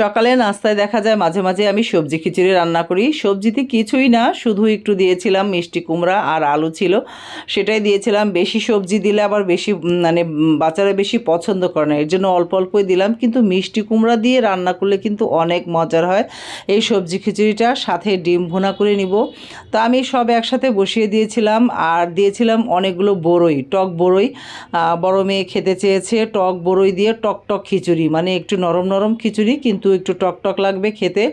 সকালে নাস্তায় দেখা যায় মাঝে মাঝে আমি সবজি খিচুড়ি রান্না করি। সবজিতে কিছুই না, শুধু একটু দিয়েছিলাম মিষ্টি কুমড়া আর আলু ছিল। সেটাই দিয়েছিলাম। বেশি সবজি দিলে আবার বেশি মানে বাচ্চারা বেশি পছন্দ করে না। এর জন্য অল্প অল্পই দিলাম। কিন্তু মিষ্টি কুমড়া দিয়ে রান্না করলে কিন্তু অনেক মজার হয়। এই সবজি খিচুড়িটা সাথে ডিম ভুনা করে নিব। তো আমি সব একসাথে বসিয়ে দিয়েছিলাম। আর দিয়েছিলাম অনেকগুলো বড়ই টক বড়ই বড় মেয়ে খেতে চেয়েছে। টক বড়ই দিয়ে টক টক খিচুড়ি মানে একটু নরম নরম খিচুড়ি, কিন্তু একটু টক টক লাগবে খেতে।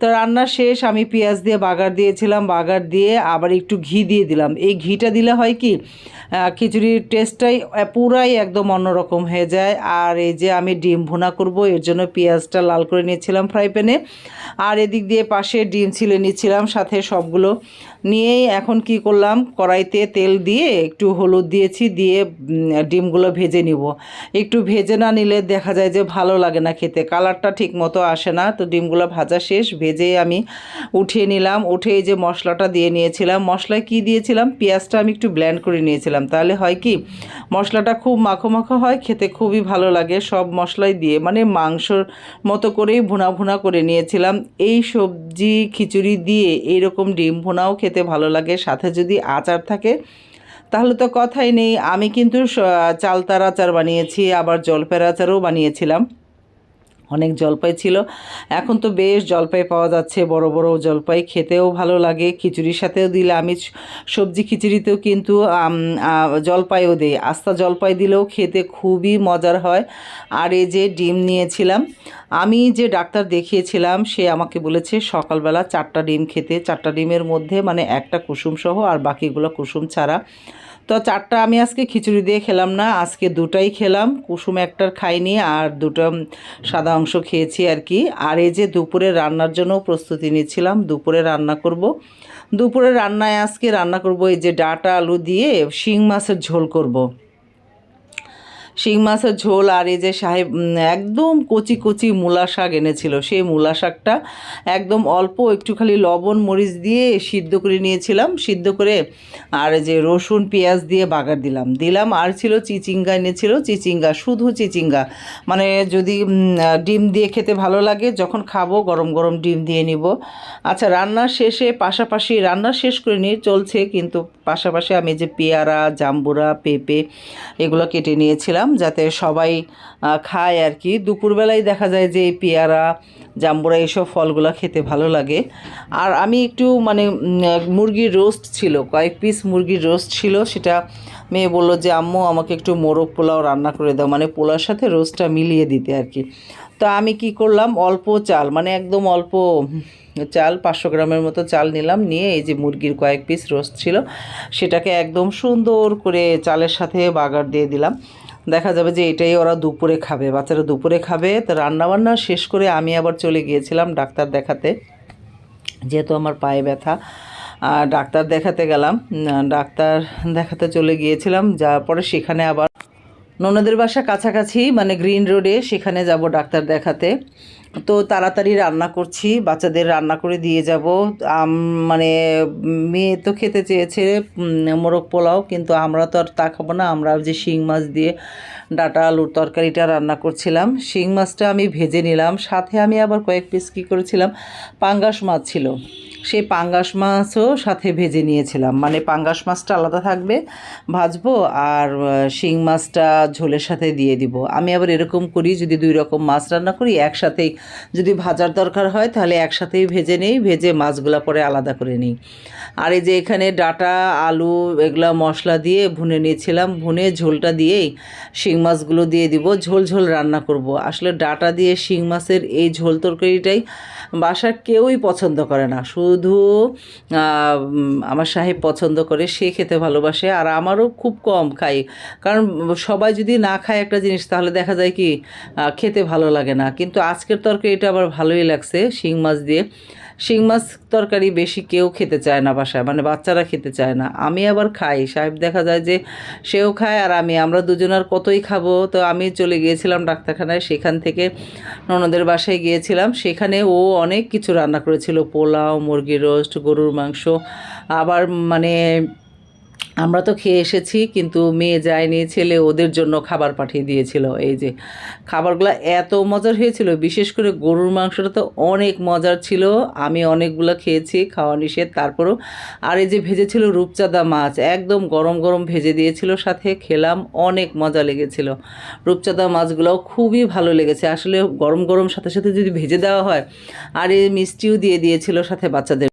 তো রান্না শেষ, আমি পেঁয়াজ দিয়ে বাগার দিয়েছিলাম, বাগার দিয়ে আবার একটু ঘি দিয়ে দিলাম। এই ঘিটা দিলে হয় কি খিচুড়ির টেস্টটাই পুরাই একদম অন্যরকম হয়ে যায়। আর এই যে আমি ডিম ভুনা করব, এর জন্য পেঁয়াজটা লাল করে নিয়েছিলাম ফ্রাই প্যানে। আর এদিক দিয়ে পাশে ডিম ছিলে নিচ্ছিলাম সাথে সবগুলো নিয়েই এখন কি করলাম, কড়াইতে তেল দিয়ে একটু হলুদ দিয়েছি, দিয়ে ডিমগুলো ভেজে নিব। একটু ভেজে না নিলে দেখা যায় যে ভালো লাগে না খেতে, কালারটা ঠিক মতো আসে না। তো ডিমগুলো ভাজা শেষ। ভেজে আমি উঠিয়ে নিলাম। উঠে এই যে মশলাটা দিয়ে নিয়েছিলাম। মশলায় কি দিয়েছিলাম? পেঁয়াজটা আমি একটু ব্ল্যান্ড করে নিয়েছিলাম। তাহলে হয় কি, মশলাটা খুব মাখো মাখো হয়, খেতে খুবই ভালো লাগে। সব মশলাই দিয়ে মানে মাংসর মতো করেই ভুনা ভুনা করে নিয়েছিলাম। এই সবজি খিচুড়ি দিয়ে এইরকম ডিম ভুনাও খেতে ভালো লাগে। সাথে যদি আচার থাকে, তাহলে তো কথাই নেই। আমি কিন্তু চালতার আচার বানিয়েছি, আবার জলপের আচারও বানিয়েছিলাম। অনেক জলপাই ছিল। এখন তো বেশ জলপাই পাওয়া যাচ্ছে, বড় বড় জলপাই খেতেও ভালো লাগে, খিচুড়ির সাথেও দিলে আমি সবজি খিচুড়িতেও কিন্তু জলপাইও দিই। আস্তা জলপাই দিলেও খেতে খুবই মজার হয়। আর এই যে ডিম নিয়েছিলাম, আমি যে ডাক্তার দেখিয়েছিলাম, সে আমাকে বলেছে সকালবেলা চারটা ডিম খেতে। চারটা ডিমের মধ্যে মানে একটা কুসুম সহ আর বাকিগুলো কুসুম ছাড়া। তো চারটা আমি আজকে খিচুড়ি দিয়ে খেলাম না, আজকে দুটাই খেলাম, কুসুম একটার খাইনি আর দুটো সাদা অংশ খেয়েছি আর কি আর এই যে দুপুরে রান্নার জন্য প্রস্তুতি নিচ্ছিলাম, দুপুরে রান্না করব দুপুরে রান্নায় আজকে রান্না করব এই যে ডাটা আলু দিয়ে শিং মাছের ঝোল করব। শিং মাছের ঝোল আর এই যে সাহেব একদম কচি কচি মূলা শাক এনেছিল। সেই মূলা শাকটা একদম অল্প একটু খালি লবণ, মরিচ দিয়ে সিদ্ধ করে নিয়েছিলাম। সিদ্ধ করে আর যে রসুন, পেঁয়াজ দিয়ে বাগার দিলাম। দিলাম আর ছিল চিচিঙ্গা এনেছিল। চিচিঙ্গা, শুধু চিচিঙ্গা। মানে যদি ডিম দিয়ে খেতে ভালো লাগে, যখন খাব গরম গরম ডিম দিয়ে নিব। আচ্ছা রান্নার শেষে পাশাপাশি রান্না শেষ করে নিয়ে চলছে, কিন্তু পাশাপাশি আমি যে পেয়ারা, জাম্বুরা, পেঁপে এগুলো কেটে নিয়েছিলাম। যাতে সবাই খায় আর কি দুপুরবেলায় দেখা যায় যে পেয়ারা, জাম্বুরা এইসব ফলগুলো খেতে ভালো লাগে। আর আমি একটু মানে মুরগির রোস্ট ছিল, কয়েক পিস মুরগির রোস্ট ছিল। সেটা মেয়ে বলল যে, আম্মু, আমাকে একটু মোরগ পোলাও রান্না করে দাও। মানে পোলার সাথে রোস্টটা মিলিয়ে দিতে আর কি তো আমি কি করলাম, অল্প চাল মানে একদম অল্প চাল, পাঁচশো গ্রামের মতো চাল নিলাম। নিয়ে এই যে মুরগির কয়েক পিস রোস্ট ছিল, সেটাকে একদম সুন্দর করে চালের সাথে বাগার দিয়ে দিলাম। দেখা যাবে যে এটাই ওরা দুপুরে খাবে। বাচ্চারা দুপুরে খাবে। তো রান্নাবান্না শেষ করে আমি আবার চলে গিয়েছিলাম ডাক্তার দেখাতে। যেহেতু আমার পায়ে ব্যথা আর ডাক্তার দেখাতে গেলাম। ডাক্তার দেখাতে চলে গিয়েছিলাম। যাওয়ার পরে সেখানে আবার ননদের বাসা কাছাকাছি মানে গ্রিন রোডে সেখানে যাব ডাক্তার দেখাতে। তো তাড়াতাড়ি রান্না করছি, বাচ্চাদের রান্না করে দিয়ে যাব। মানে মেয়ে তো খেতে চেয়েছে মোরগ পোলাও, কিন্তু আমরা তো আর তা খাব না। আমরা যে শিং মাছ দিয়ে ডাটা আলুর তরকারিটা রান্না করছিলাম, শিং মাছটা আমি ভেজে নিলাম। সাথে আমি আবার কয়েক পিস কী করেছিলাম, পাঙ্গাস মাছ ছিল। সেই পাঙ্গাস মাছও সাথে ভেজে নিয়েছিলাম। মানে পাঙ্গাস মাছটা আলাদা থাকবে, ভাজবো আর শিং মাছটা ঝোলের সাথে দিয়ে দিব। আমি আবার এরকম করি, যদি দুই রকম মাছ রান্না করি, একসাথেই যদি ভাজার দরকার হয়, তাহলে একসাথেই ভেজে নেই, ভেজে মাছগুলো পরে আলাদা করে নিই। আর এই যে এখানে ডাটা, আলু, এগুলা মশলা দিয়ে ভুনে নিয়েছিলাম, ভুনে ঝোলটা দিয়েই শিং মাছগুলো দিয়ে দিব, ঝোল ঝোল রান্না করব। আসলে ডাটা দিয়ে শিং মাছের এই ঝোল তরকারিটাই বাসার কেউই পছন্দ করে না। শুধু আমার সাহেব পছন্দ করে, সে খেতে ভালোবাসে আর আমারও খুব কম খাই। কারণ সবাই যদি না খায় একটা জিনিস, তাহলে দেখা যায় কি খেতে ভালো লাগে না। কিন্তু আজকের তরকারি এটা আবার ভালোই লাগছে, শিং মাছ দিয়ে। শিং মাছ তরকারি বেশি কেউ খেতে চায় না বাসায় মানে বাচ্চারা খেতে চায় না। আমি আবার খাই, সাহেব দেখা যায় যে সেও খায় আর আমি। আমরা দুজন আর কতই খাব? তো আমি চলে গিয়েছিলাম ডাক্তারখানায়, সেখান থেকে ননদের বাসায় গিয়েছিলাম। সেখানে ও অনেক কিছু রান্না করেছিল, পোলাও, মুরগির রোস্ট, গরুর মাংস, আবার মানে আমরা তো খেয়ে এসেছি, কিন্তু মেয়ে যায়নি, ছেলে ওদের জন্য খাবার পাঠিয়ে দিয়েছিল। এই যে খাবারগুলো এত মজার হয়েছিল, বিশেষ করে গরুর মাংসটা তো অনেক মজার ছিল। আমি অনেকগুলো খেয়েছি, খাওয়া নিষেধ। তারপরও আর এই যে ভেজেছিল রূপচাঁদা মাছ, একদম গরম গরম ভেজে দিয়েছিল সাথে, খেলাম, অনেক মজা লেগেছিল। রূপচাঁদা মাছগুলোও খুবই ভালো লেগেছে। আসলে গরম গরম সাথে সাথে যদি ভেজে দেওয়া হয়, আর এই মিষ্টিও দিয়ে দিয়েছিল সাথে বাচ্চাদের।